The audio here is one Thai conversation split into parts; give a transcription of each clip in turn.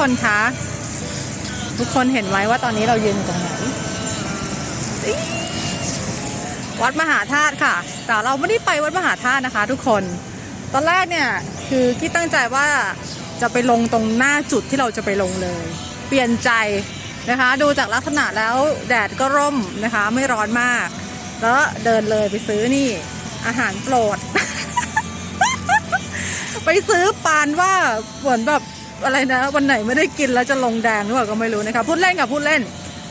วัสดีค่ะทุกคนคะ ทุกคนเห็นไว้ว่าตอนนี้เรายืนอยู่ตรงไหน วัดมหาธาตุค่ะ แต่เราไม่ได้ไปวัดมหาธาตุนะคะ ทุกคน ตอนแรกเนี่ยคือกี้ตั้งใจว่าจะไปลงตรงหน้าจุดที่เราจะไปลงเลย เปลี่ยนใจนะคะ ดูจากลักษณะแล้วแดดก็ร่มนะคะ ไม่ร้อนมาก แล้วเดินเลยไปซื้อนี่อาหารโปรด ไปซื้อปานว่าเหมือนแบบ อะไรนะ วันไหนไม่ได้กินแล้วจะลงแดงหรือเปล่าก็ไม่รู้นะคะพูดเล่นกับพูดเล่น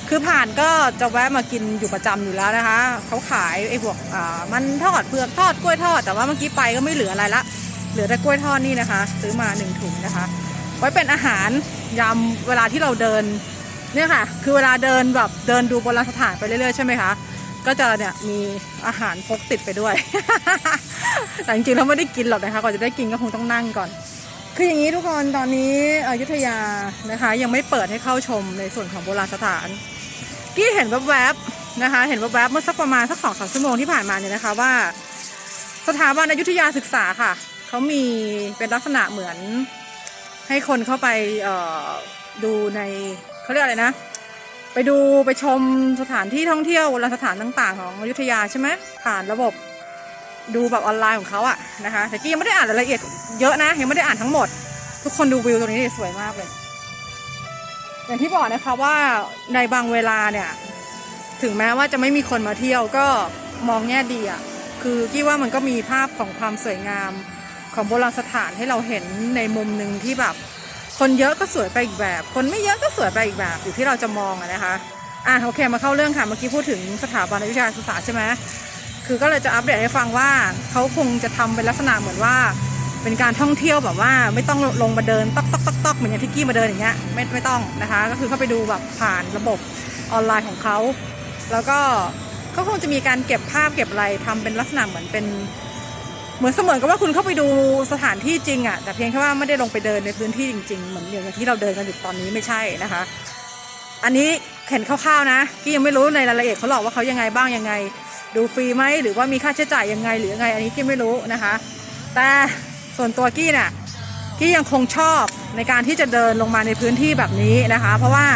คือผ่านก็จะแวะมากินอยู่ประจำอยู่แล้วนะคะเขาขายไอ้พวกอ่ามันทอดเผือกทอดกล้วยทอด แต่ว่าเมื่อกี้ไปก็ไม่เหลืออะไรละเหลือแต่กล้วยทอดนี่นะคะ ซื้อมาหนึ่งถุงนะคะ ไว้เป็นอาหารยามเวลาที่เราเดินเนี่ยค่ะ คือเวลาเดินแบบเดินดูโบราณสถานไปเรื่อยๆใช่ไหมคะก็จะเนี่ยมีอาหารพกติดไปด้วย แต่จริงๆเราไม่ได้กินหรอกนะคะก่อนจะได้กินก็คงต้องนั่งก่อน คืออย่างนี้ทุกคนตอนนี้อยุธยานะคะ ยังไม่เปิดให้เข้าชมในส่วนของโบราณสถานกี้เห็นแวบๆนะคะ เห็นแวบๆเมื่อสักประมาณสักสองสามชั่วโมงที่ผ่านมาเนี่ยนะคะว่า สถาบันอยุธยาศึกษาค่ะเขามีเป็นลักษณะเหมือน ให้คนเข้าไปดูในเขาเรียกอะไรนะ ไปดูไปชมสถานที่ท่องเที่ยวโบราณสถานต่าง ๆ ของอยุธยาใช่ไหมผ่านระบบ ดูแบบออนไลน์ของเขาอะนะคะ แต่กี้ยังไม่ได้อ่านรายละเอียดเยอะนะ ยังไม่ได้อ่านทั้งหมด ทุกคนดูวิวตรงนี้สวยมากเลย อย่างที่บอกนะคะว่าในบางเวลาเนี่ย ถึงแม้ว่าจะไม่มีคนมาเที่ยวก็มองแง่ดีอะคือกี้ว่ามันก็มีภาพของความสวยงามของโบราณสถานให้เราเห็นในมุมหนึ่งที่แบบ คนเยอะก็สวยไปอีกแบบ คนไม่เยอะก็สวยไปอีกแบบอยู่ที่เราจะมองอะนะคะอะโอเคมาเข้าเรื่องค่ะเมื่อกี้พูดถึงสถาบันวิทยาศึกษาใช่ไหม คือก็เลยจะอัปเดตให้ฟังว่าเขาคงจะทำเป็นลักษณะเหมือนว่า เป็นการท่องเที่ยวแบบว่าไม่ต้องลงมาเดินตอกตอกตอกตอกเหมือนอย่างที่กี้มาเดินอย่างเงี้ยไม่ไม่ต้องนะคะ ก็คือเข้าไปดูแบบผ่านระบบออนไลน์ของเขาแล้วก็เขาคงจะมีการเก็บภาพเก็บอะไรทำเป็นลักษณะเหมือนเป็น เหมือนเสมือนกับว่าคุณเข้าไปดูสถานที่จริงอะ่ะแต่เพียงแค่ว่าไม่ได้ลงไปเดินในพื้นที่จริงๆเหมือนอย่างที่เราเดินกันอยู่ตอนนี้ไม่ใช่นะคะ อันนี้เห็นคร่าวๆนะกี้ยังไม่รู้ในรายละเอียดเขาหรอกว่าเขายังไงบ้างยังไง ดูฟรีไหมหรือว่ามีค่าใช้จ่ายยังไงหรือยังไงอันนี้กี้ไม่รู้นะคะ แต่ส่วนตัวกี้เนี่ยกี้ยังคงชอบในการที่จะเดินลงมาในพื้นที่แบบนี้นะคะ เพราะว่า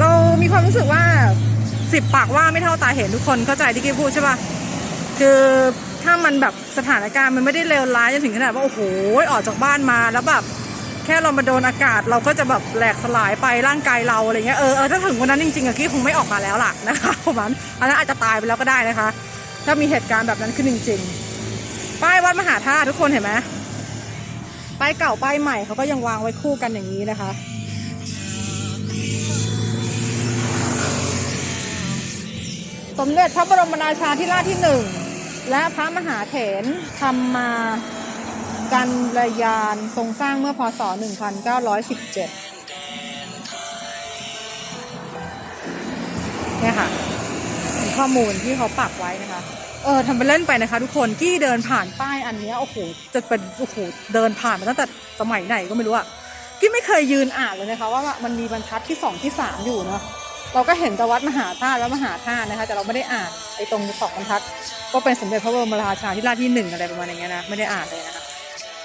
เรามีความรู้สึกว่าสิบปากว่าไม่เท่าตาเห็นทุกคนเข้าใจที่กี้พูดใช่ปะคือถ้ามันแบบสถานการณ์มันไม่ได้เลวร้ายจนถึงขนาดว่าโอ้โหออกจากบ้านมาแล้วแบบ แค่เรามาโดนอากาศ เราก็จะแบบแหลกสลายไปร่างกายเราอะไรเงี้ยเออเออถ้าถึงวันนั้นจริงๆอะกี้คงไม่ออกมาแล้วล่ะนะคะประมาณอันนั้นอาจจะตายไปแล้วก็ได้นะคะ ถ้ามีเหตุการณ์แบบนั้นขึ้นจริง ๆ ป้ายวัดมหาธาตุทุกคนเห็นไหมป้ายเก่าป้ายใหม่เขาก็ยังวางไว้คู่กันอย่างนี้นะคะสมเด็จพระบรมราชาธิราชที่หนึ่งและพระมหาเถรทำมา กันรยานทรงสร้างเมื่อพศ 1917 เนี่ยค่ะเป็นข้อมูลที่เขาปักไว้นะคะ เออทำไปเล่นไปนะคะ ทุกคนที่เดินผ่านป้ายอันนี้โอ้โหจะเป็นโอ้โหเดินผ่านมาตั้งแต่สมัยไหนก็ไม่รู้อะกี้ไม่เคยยืนอ่านเลยนะคะ ว่ามันมีบรรทัดที่สองที่สามอยู่เนาะเราก็เห็นแต่วัดมหาธาตุแล้วมหาธาตุนะคะ แต่เราไม่ได้อ่านไอ้ตรงสองบรรทัด ก็เป็นสมเด็จพระบรมราชาธิราชที่หนึ่งอะไรประมาณอย่างเงี้ยนะ ไม่ได้อ่านเลยนะคะ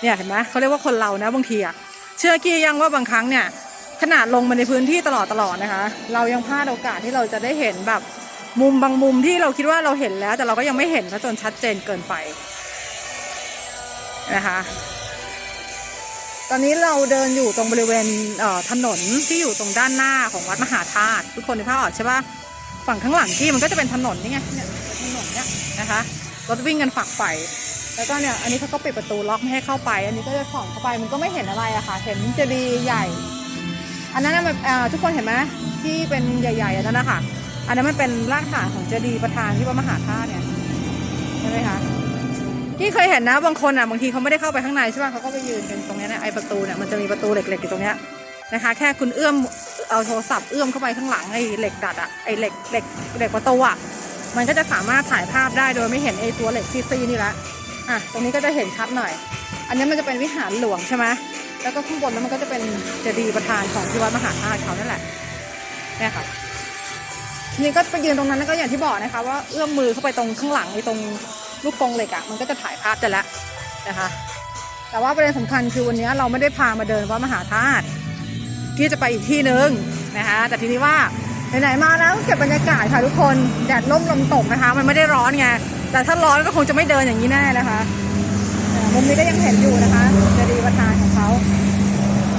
เนี่ยเห็นไหมเขาเรียกว่าคนเรานะบางทีอะเชื่อกี้ยังว่าบางครั้งเนี่ยขนาดลงมาในพื้นที่ตลอดตลอดนะคะ เรายังพลาดโอกาสที่เราจะได้เห็นแบบมุมบางมุมที่เราคิดว่าเราเห็นแล้ว แต่เราก็ยังไม่เห็นซะจนชัดเจนเกินไปนะคะตอนนี้เราเดินอยู่ตรงบริเวณเถนนที่อยู่ตรงด้านหน้าของวัดมหาธาตุทุกคนในภาพออกใช่ปะฝั่งข้างหลังที่มันก็จะเป็นถนนนี่ไงเนี่ยถนนเนี่ยนะคะรถวิ่งกันฝักใฝ่ แล้วก็เนี่ยอันนี้เขาก็ปิดประตูล็อกไม่ให้เข้าไป อันนี้ก็จะส่องเข้าไปมันก็ไม่เห็นอะไรอะค่ะ เห็นเจดีย์ใหญ่ อันนั้นมันทุกคนเห็นไหมที่เป็นใหญ่ๆอันนั้นนะคะอันนั้นมันเป็นรากฐานของเจดีย์ประธานที่วัดมหาธาตุเนี่ยใช่ไหมคะที่เคยเห็นนะบางคนอะบางทีเขาไม่ได้เข้าไปข้างในใช่ป่ะเขาก็ไปยืนกันตรงเนี้ยนะไอประตูเนี่ยมันจะมีประตูเหล็กๆอยู่ตรงเนี้ยนะคะ แค่คุณเอื้อมเอาโทรศัพท์เอื้อมเข้าไปข้างหลังไอเหล็กดัดอะไอเหล็กเหล็กเหล็กประตูอะมันก็จะสามารถถ่ายภาพได้โดยไม่เห็นไอตัวเหล็กซีๆนี่ละ อะตรงนี้ก็จะเห็นชัดหน่อย อันนี้มันจะเป็นวิหารหลวงใช่ไหมแล้วก็ข้างบนนั้นมันก็จะเป็นเจดีย์ประธานของที่วัดมหาธาตุเขานั่นแหละเนี่ยค่ะทีนี่ก็ไปยืนตรงนั้นแล้วก็อย่างที่บอกนะคะ ว่าเอื้อมมือเข้าไปตรงข้างหลังไอ้ตรงลูกกรงเหล็กอะ่ะมันก็จะถ่ายภาพจะแล้วนะคะ แต่ว่าประเด็นสำคัญคือวันนี้เราไม่ได้พามาเดินวัดมหาธาตุที่จะไปอีกที่หนึ่งนะคะ แต่ทีนี้ว่าไหนๆมาแล้วเก็บบรรยากาศค่ะทุกคนแดดร่มลมตกนะคะ มันไม่ได้ร้อนไง แต่ถ้าร้อนก็คงจะไม่เดินอย่างนี้แน่นะคะมุมนี้ก็ยังเห็นอยู่นะคะเจะดีย์ประธานของเขา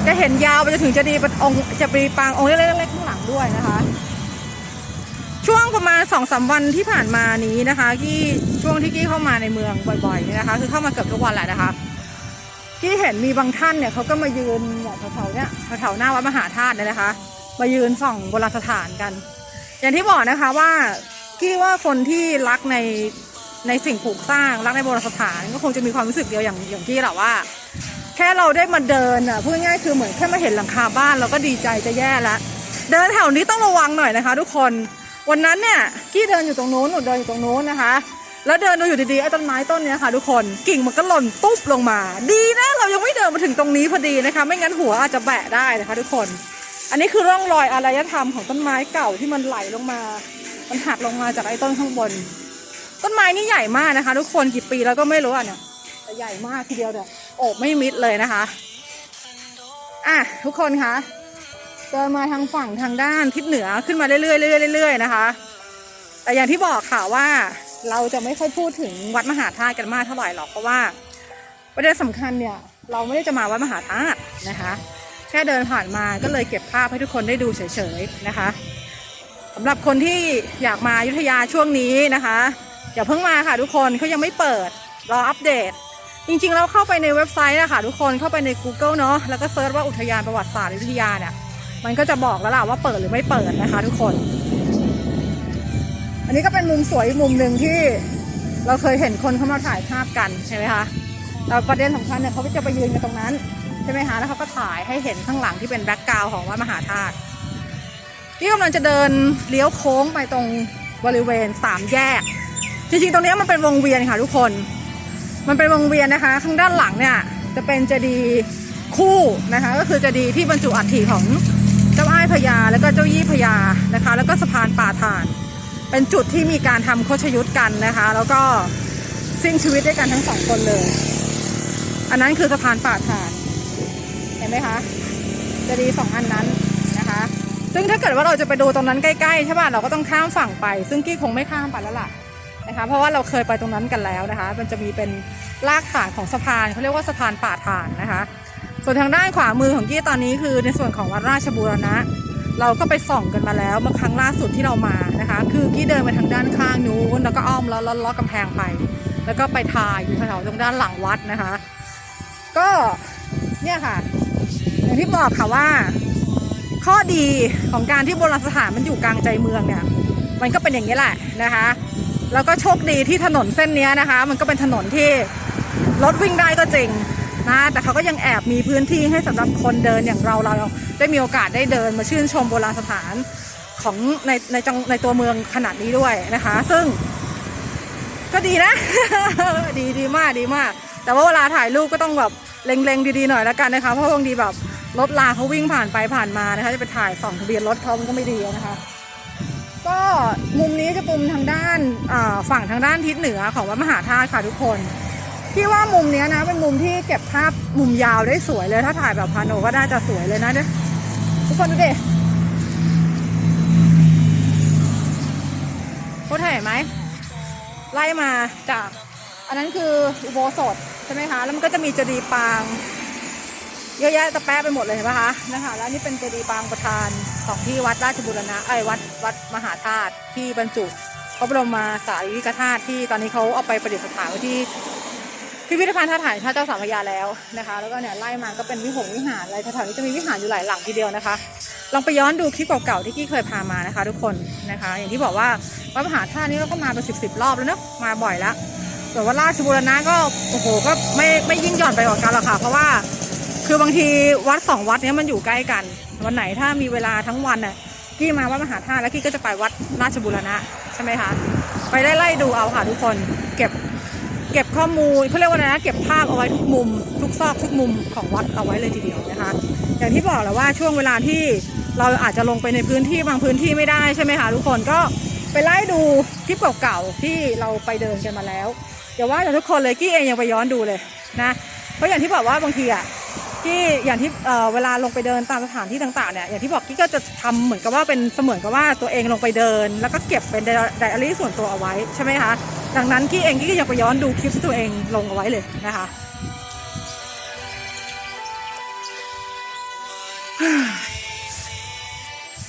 จะเห็นยาวไปจนถึงเจะดีย์องค์เจะดีย์ปางองค์เล็กๆข้างหลังด้วยนะคะ ช่วงประมาณสองสามวันที่ผ่านมานี้นะคะที่ช่วงที่กี้เข้ามาในเมืองบ่อยๆนี่นะคะ คือเข้ามาเกือบทุกวันแหละนะคะกี้เห็นมีบางท่านเนี่ยเขาก็มายืนแถวๆเนี่ยแถวๆหน้าวัดมหาธาตุเนี่ยนะคะมายืนส่องโบราณสถานกัน อย่างที่บอกนะคะว่ากี้ว่าคนที่รักใน ในสิ่งปลูกสร้างรักในโบราณสถานก็คงจะมีความรู้สึกเดียวอย่างอย่างกี้แหละว่า แค่เราได้มาเดินอะพูดง่ายๆคือเหมือนแค่มาเห็นหลังคาบ้านเราก็ดีใจจะแย่ละเดินแถวนี้ต้องระวังหน่อยนะคะ ทุกคนวันนั้นเนี่ยกี้เดินอยู่ตรงโน้นหนูเดินอยู่ตรงโน้นนะคะ แล้วเดินดูอยู่ดีๆไอ้ต้นไม้ต้นนี้ค่ะ ทุกคนกิ่งมันก็หล่นตุ๊บลงมา ดีนะเรายังไม่เดินมาถึงตรงนี้พอดีนะคะ ไม่งั้นหัวอาจจะแบะได้นะคะ ทุกคน อันนี้คือร่องรอยอารยธรรมของต้นไม้เก่าที่มันไหลลงมา มันหักลงมาจากไอ้ต้นข้างบน ต้นไม้นี่ใหญ่มากนะคะ ทุกคนกี่ปีแล้วก็ไม่รู้อะเนี่ยแต่ใหญ่มากทีเดียวเนี่ยโอบไม่มิดเลยนะคะอะทุกคนคะเดินมาทางฝั่งทางด้านทิศเหนือขึ้นมาเรื่อยๆเรื่อยๆเรื่อยๆนะคะแต่อย่างที่บอกค่ะว่าเราจะไม่ค่อยพูดถึงวัดมหาธาตุกันมากเท่าไหร่หรอกเพราะว่าประเด็นสำคัญเนี่ยเราไม่ได้จะมาวัดมหาธาตุนะคะ แค่เดินผ่านมาก็เลยเก็บภาพให้ทุกคนได้ดูเฉยๆนะคะสำหรับคนที่อยากมายุทธยาช่วงนี้นะคะ อย่าเพิ่งมาค่ะทุกคนเขายังไม่เปิด รออัปเดต จริงๆเราเข้าไปในเว็บไซต์นะคะทุกคนเข้าไปใน Google เนาะแล้วก็เซิร์ชว่าอุทยานประวัติศาสตร์อยุธยาเนี่ยมันก็จะบอกแล้วล่ะว่าเปิดหรือไม่เปิดนะคะ ทุกคน อันนี้ก็เป็นมุมสวยมุมหนึ่งที่เราเคยเห็นคนเข้ามาถ่ายภาพกันใช่ไหมคะแต่ประเด็นสำคัญเนี่ยเขาจะไปยืนกันตรงนั้นใช่ไหมคะแล้วเขาก็ถ่ายให้เห็นข้างหลังที่เป็นแบ็กกราวของวัดมหาธาตุที่กำลังจะเดินเลี้ยวโค้งไปตรงบริเวณสามแยก จริงๆ ตรงนี้มันเป็นวงเวียนค่ะทุกคน มันเป็นวงเวียนนะคะ ข้างด้านหลังเนี่ยจะเป็นเจดีย์คู่นะคะ ก็คือเจดีย์ที่บรรจุอัฐิของเจ้าอ้ายพญาแล้วก็เจ้ายี่พญานะคะ แล้วก็สะพานป่าฐาน เป็นจุดที่มีการทำโคชยุทธกันนะคะ แล้วก็สิ้นชีวิตด้วยกันทั้งสองคนเลย อันนั้นคือสะพานป่าฐานเห็นไหมคะเจดีย์สองอันนั้นนะคะซึ่งถ้าเกิดว่าเราจะไปดูตรงนั้นใกล้ๆใช่ป่ะเราก็ต้องข้ามฝั่งไป ซึ่งกี้คงไม่ข้ามไปแล้วล่ะ นะคะเพราะว่าเราเคยไปตรงนั้นกันแล้วนะคะ มันจะมีเป็นรากฐานของสะพานเขาเรียกว่าสะพานป่าฐานนะคะ ส่วนทางด้านขวามือของกี้ตอนนี้คือในส่วนของวัดราชบูรณะ เราก็ไปส่องกันมาแล้วเมื่อครั้งล่าสุดที่เรามานะคะ คือกี้เดินไปทางด้านข้างนู้นแล้วก็อ้อมแล้วล้อกำแพงไป แล้วก็ไปถ่ายอยู่แถวๆตรงด้านหลังวัดนะคะ ก็เนี่ยค่ะอย่างที่บอกค่ะว่า ข้อดีของการที่โบราณสถานมันอยู่กลางใจเมืองเนี่ยมันก็เป็นอย่างนี้แหละนะคะ แล้วก็โชคดีที่ถนนเส้นนี้นะคะ มันก็เป็นถนนที่รถวิ่งได้ก็จริงนะแต่เขาก็ยังแอบมีพื้นที่ให้สำหรับคนเดินอย่างเราเราได้มีโอกาสได้เดินมาชื่นชมโบราณสถานของในในจังในตัวเมืองขนาดนี้ด้วยนะคะ ซึ่ง ก็ดีนะ ดีดีมากดีมาก แต่ว่าเวลาถ่ายรูปก็ต้องแบบเล็งๆดีๆหน่อยแล้วกันนะคะเพราะบางทีแบบรถลาเขาวิ่งผ่านไปผ่านมานะคะจะไปถ่ายส่องทะเบียนรถเขามันก็ไม่ดีนะคะ ก็มุมนี้จะมุมทางด้านฝั่งทางด้านทิศเหนือของวัดมหาธาตุค่ะทุกคนพี่ว่ามุมนี้นะเป็นมุมที่เก็บภาพมุมยาวได้สวยเลยถ้าถ่ายแบบพาโนก็น่าจะสวยเลยนะเนี่ยทุกคนดูดิโคตรเห็นไหมไล่มาจาก อันนั้นคืออุโบสถใช่ไหมคะ แล้วมันก็จะมีเจดีย์ปาง เยอะแยะตะแปะไปหมดเลยเห็นไหมคะนะคะแล้วนี่เป็นเจดีย์ปางประธานของที่วัดราชบุรณะไอ้วัดวัดมหาธาตุที่บรรจุพระบรมสารีริกธาตุที่ตอนนี้เขาเอาไปประดิษฐานไว้ที่พิพิธภัณฑ์ท่าถ่ายพระเจ้าสามพยาแล้วนะคะ แล้วก็เนี่ยไล่มาก็เป็นวิหงวิหารอะไรแถวๆนี้จะมีวิหารอยู่หลายหลังทีเดียวนะคะ ลองไปย้อนดูคลิปเก่าๆที่กี้เคยพามานะคะ ทุกคนนะคะ อย่างที่บอกว่าวัดมหาธาตุนี้เราก็มาเป็นสิบสิบรอบแล้วเนอะมาบ่อยแล้วส่ว่าราชบุรณะก็โอ้โหก็ไม่ไม่ยิ่งหย่อนไปกว่ากันหรอกค่ะ เพราะว่า คือบางทีวัดสองวัดเนี้ยมันอยู่ใกล้กัน วันไหนถ้ามีเวลาทั้งวันน่ะกี้มาวัดมหาธาตุแล้วกี้ก็จะไปวัดราชบุรณะใช่ไหมคะไปไล่ไล่ดูเอาค่ะทุกคนเก็บเก็บข้อมูลเขาเรียกว่าอะไรนะเก็บภาพเอาไว้ทุกมุม ทุกซอกทุกมุมของวัดเอาไว้เลยทีเดียวนะคะ อย่างที่บอกแล้วว่าช่วงเวลาที่เราอาจจะลงไปในพื้นที่บางพื้นที่ไม่ได้ใช่ไหมคะทุกคนก็ไปไล่ดูคลิปเก่าๆที่เราไปเดินกันมาแล้วอย่าว่าแต่ทุกคนเลยกี้เองยังไปย้อนดูเลยนะเพราะอย่างที่บอกว่าบางทีอะ ที่อย่างที่เเวลาลงไปเดินตามสถานที่ต่างๆเนี่ยอย่างที่บอกกี้ก็จะทำเหมือนกับว่าเป็นเสมือนกับว่าตัวเองลงไปเดิน แล้วก็เก็บเป็นไดอารี่ส่วนตัวเอาไว้ใช่ไหมคะดังนั้นกี้เองกี้ก็ยังไปย้อนดูคลิปตัวเองลงเอาไว้เลยนะคะ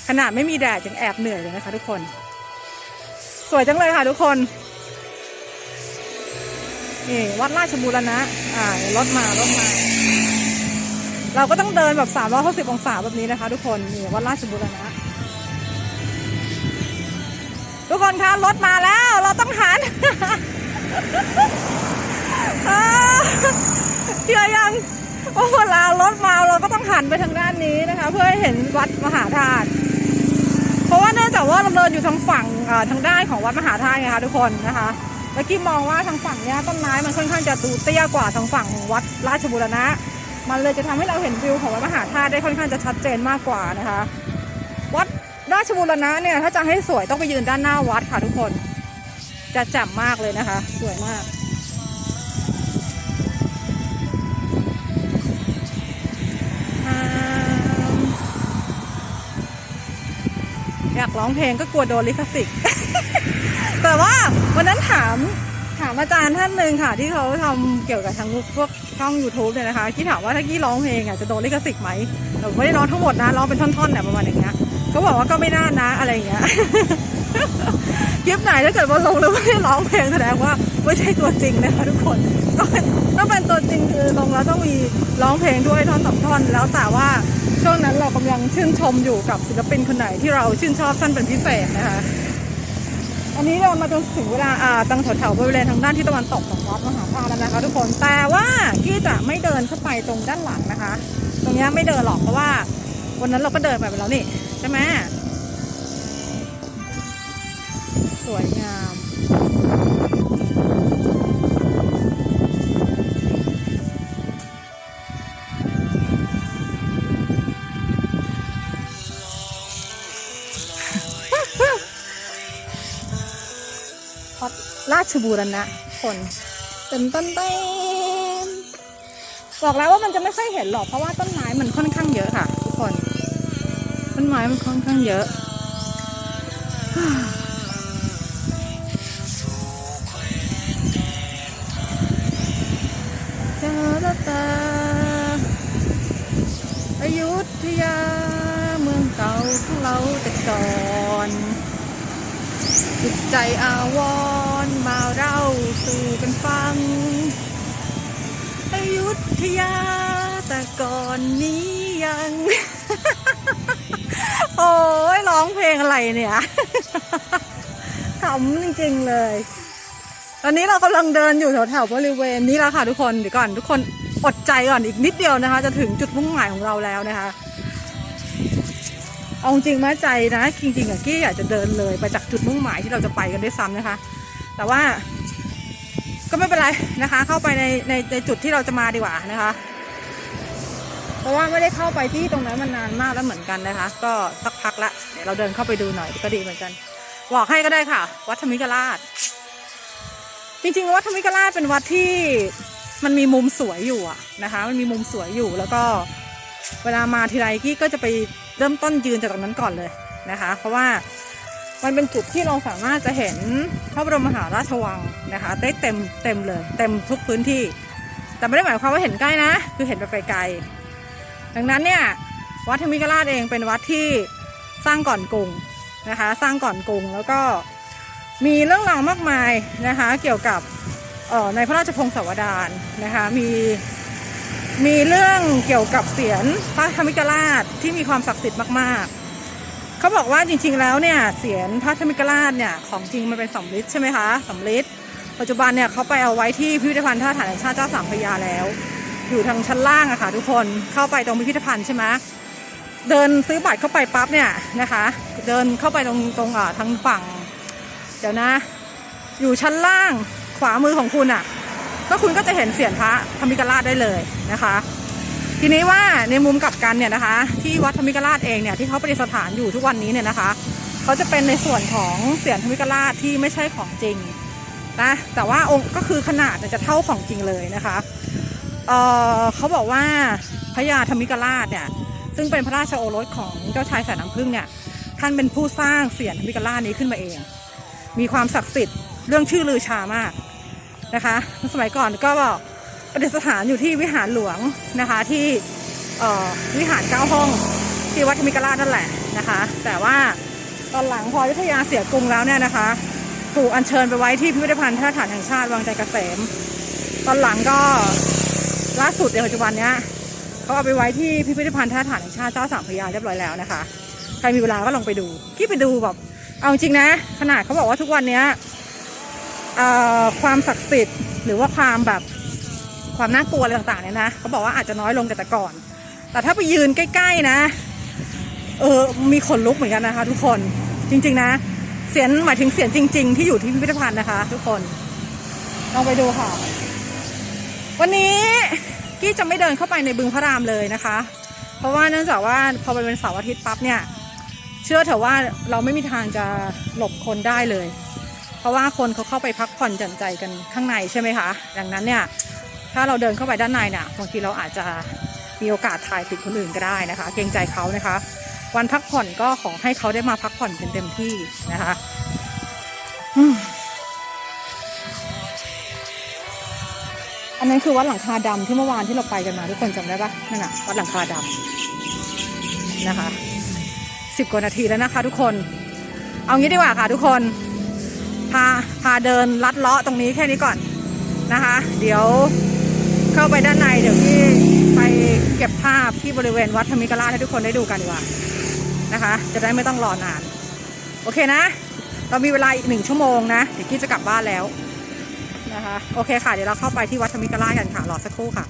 ขนาดไม่มีแดดยังแอบเหนื่อยเลยนะคะทุกคน สวยจังเลยค่ะทุกคนนี่วัดราชบูรณะอ่ารถมารถมา เราก็ต้องเดินแบบ 360 องศาแบบนี้นะคะ ทุกคนนี่วัดราชบูรณะทุกคนคะรถมาแล้วเราต้องหันเชื่อยังว่าเวลารถมาเราก็ต้องหันไปทางด้านนี้นะคะ เพื่อให้เห็นวัดมหาธาตุเพราะว่าเนื่องจากว่าเราเดินอยู่ทางฝั่งทางด้านของวัดมหาธาตุไงคะทุกคนนะคะแล้วกี้มองว่าทางฝั่งนี้ต้นไม้มันค่อนข้างจะดูเตี้ยกว่าทางฝั่งวัดราชบูรณะ มันเลยจะทำให้เราเห็นวิวของวัดมหาธาตุได้ค่อนข้างจะชัดเจนมากกว่านะคะ วัดราชบูรณะเนี่ยถ้าจะให้สวยต้องไปยืนด้านหน้าวัดค่ะทุกคน จะจ่มมากเลยนะคะ สวยมากอยากร้องเพลงก็กลัวโดนลิขสิทธิ์ แต่ว่าวันนั้นถามามอาจารย์ท่านหนึ่งค่ะ ที่เขาทำเกี่ยวกับทางพวกช่อง YouTube เนี่ยนะคะที่ถามว่าถ้ากี้ร้องเพลงอะจะโดนลิขสิทธิ์ไหมแต่ไม่ได้ร้องทั้งหมดนะร้องเป็นท่อนๆเนี่ยประมาณอย่างเงี้ยเขาบอกว่าก็ไม่น่านะอะไรอย่างเงี้ยคลิปไหนถ้าเกิดว่าลงแล้วไม่ได้ร้องเพลงแสดงว่าไม่ใช่ตัวจริงนะคะทุกคนก็เป็นถ้าเป็นตัวจริงคือลงแล้วต้องมีร้องเพลงด้วยท่อนสองท่อน แล้วแต่ว่าช่วงนั้นเรากำลังชื่นชมอยู่กับศิลปินคนไหนที่เราชื่นชอบท่านเป็นพิเศษนะคะ อันนี้เรามาจนถึงเวลาอ่าตั้งแถวๆบริเวณทางด้านที่ตะวันตกของวัดมหาธาตุแล้วนะคะ ทุกคนแต่ว่าที่จะไม่เดินเข้าไปตรงด้านหลังนะคะ ตรงนี้ไม่เดินหรอกเพราะว่า วันนั้นเราก็เดินไปไปแล้วนี่ใช่ไหมสวยงาม บูรณะคนเต็มต้นเต็มบอกแล้วว่ามันจะไม่ค่อยเห็นหรอกเพราะว่าต้นไม้มันค่อนข้างเยอะค่ะทุกคนต้นไม้มันค่อนข้างเยอะเจอละตาอยุธยาเมืองเก่าของเราแต่ก่อนจิตใจอาวร มาเล่าสู่กันฟัง อยุธยาแต่ก่อนนี้ยัง โอ้ยร้องเพลงอะไรเนี่ยขำจริงๆเลย ตอนนี้เรากำลังเดินอยู่แถวๆบริเวณนี้แล้วค่ะทุกคนเดี๋ยวก่อนทุกคนอดใจก่อนอีกนิดเดียวนะคะ จะถึงจุดมุ่งหมายของเราแล้วนะคะเอาจริงมาใจนะจริงๆอะกี้อยากจะเดินเลยไปจากจุดมุ่งหมายที่เราจะไปกันด้วยซ้ำนะคะ แต่ว่า ก็ไม่เป็นไรนะคะ เข้าไปในในในจุดที่เราจะมาดีกว่านะคะ เพราะว่าไม่ได้เข้าไปที่ตรงนั้นมานนานมากแล้วเหมือนกันนะคะ ก็สักพักละเดี๋ยวเราเดินเข้าไปดูหน่อยก็ดีเหมือนกันบอกให้ก็ได้ค่ะ วัดธมิกราช จริงๆวัดธมิกราชเป็นวัดที่มันมีมุมสวยอยู่อะนะคะ มันมีมุมสวยอยู่แล้วก็เวลามาทีไรกี้ก็จะไปเริ่มต้นยืนจากตรงนั้นก่อนเลยนะคะ เพราะว่า มันเป็นจุดที่เราสามารถจะเห็นพระบรมมหาราชวังนะคะ ได้เต็มเต็มเลย เต็มทุกพื้นที่ แต่ไม่ได้หมายความว่าเห็นใกล้นะ คือเห็นไปไกลๆดังนั้นเนี่ยวัดธรรมิกราชเองเป็นวัดที่สร้างก่อนกรุงนะคะ สร้างก่อนกรุงแล้วก็มีเรื่องราวมากมายนะคะ เกี่ยวกับออในพระราชพงศาวดารนะคะมีมีเรื่องเกี่ยวกับเสียนพระธรรมิกราชที่มีความศักดิ์สิทธิ์มาก ๆ เขาบอกว่าจริงๆแล้วเนี่ยเสียนพระธรรมิกราชเนี่ยของจริงมันเป็นสำริดใช่ไหมคะสำริดปัจจุบันเนี่ยเขาไปเอาไว้ที่พิพิธภัณฑ์ท่าฐานแห่งชาติเจ้าสามพระยาแล้ว อยู่ทางชั้นล่างอะค่ะทุกคนเข้าไปตรงพิพิธภัณฑ์ใช่ไหมเดินซื้อบัตรเข้าไปปั๊บเนี่ยนะคะ เดินเข้าไปตรงตรงอ่าทางฝั่ง เดี๋ยวนะ อยู่ชั้นล่างขวามือของคุณอะก็คุณก็จะเห็นเสียงพระธรรมิกราชได้เลยนะคะ ทีนี้ว่าในมุมกลับกันเนี่ยนะคะ ที่วัดธรรมิกราชเองเนี่ยที่เขาประดิษฐานอยู่ทุกวันนี้เนี่ยนะคะเขาจะเป็นในส่วนของเสียงธรรมิกราชที่ไม่ใช่ของจริงนะแต่ว่าองค์ก็คือขนาดจะเท่าของจริงเลยนะคะเเขาบอกว่าพระยาธมิกราชเนี่ยซึ่งเป็นพระราชโอรสของเจ้าชายสายน้ำผึ้งเนี่ยท่านเป็นผู้สร้างเสียนธมิกราชนี้ขึ้นมาเอง มีความศักดิ์สิทธิ์เรื่องชื่อลือชามากนะคะ สมัยก่อนก็บอก ประดิษฐานอยู่ที่วิหารหลวงนะคะที่วิหารเก้าห้องที่วัดมิกราชนั่นแหละนะคะ แต่ว่าตอนหลังพอยุธยาเสียกรุงแล้วเนี่ยนะคะถูกอัญเชิญไปไว้ที่พิพิธภัณฑ์ท่าฐานแห่งชาติวังใจเกษม ตอนหลังก็ล่าสุดในปัจจุบันเนี้ยเขาเอาไปไว้ที่พิพิธภัณฑ์ท่าฐานแห่งชาติเจ้าสามพระยาเรียบร้อยแล้วนะคะใครมีเวลาก็ลองไปดูที่ไปดูแบบเอาจริงนะ ขนาดเขาบอกว่าทุกวันเนี้ยความศักดิ์สิทธิ์หรือว่าความแบบ ความน่ากลัวอะไรต่างๆเนี่ยนะเขาบอกว่าอาจจะน้อยลงแต่ก่อน แต่ถ้าไปยืนใกล้ ๆนะ เออมีขนลุกเหมือนกันนะคะ ทุกคนจริง ๆ นะ เสียงหมายถึงเสียงจริง ๆ ที่อยู่ที่พิพิธภัณฑ์นะคะ ทุกคนลองไปดูค่ะ วันนี้กี้จะไม่เดินเข้าไปในบึงพระรามเลยนะคะ เพราะว่าเนื่องจากว่าพอไปเป็นเสาร์อาทิตย์ปั๊บเนี่ยเชื่อเถอะว่าเราไม่มีทางจะหลบคนได้เลย เพราะว่าคนเขาเข้าไปพักผ่อนหย่อนใจกันข้างในใช่ไหมคะ ดังนั้นเนี่ย ถ้าเราเดินเข้าไปด้านในเนี่ยบางทีเราอาจจะมีโอกาสถ่ายติดคนอื่นก็ได้นะคะ เกรงใจเขานะคะ วันพักผ่อนก็ขอให้เขาได้มาพักผ่อนกันเต็มที่นะคะอันนั้นคือวัดหลังคาดำที่เมื่อวานที่เราไปกันมาทุกคนจำได้ปะนั่นน่ะวัดหลังคาดำนะคะสิบกว่านาทีแล้วนะคะ ทุกคน เอางี้ดีกว่าค่ะทุกคน พาพาเดินลัดเลาะตรงนี้แค่นี้ก่อนนะคะ เดี๋ยว เข้าไปด้านในเดี๋ยวพี่ไปเก็บภาพที่บริเวณวัดธรรมิกราชให้ทุกคนได้ดูกันดีกว่านะคะ จะได้ไม่ต้องรอนาน โอเคนะ เรามีเวลาอีกหนึ่งชั่วโมงนะเดี๋ยวกี้จะกลับบ้านแล้วนะคะโอเคค่ะเดี๋ยวเราเข้าไปที่วัดธรรมิกราชกันค่ะรอสักครู่ค่ะ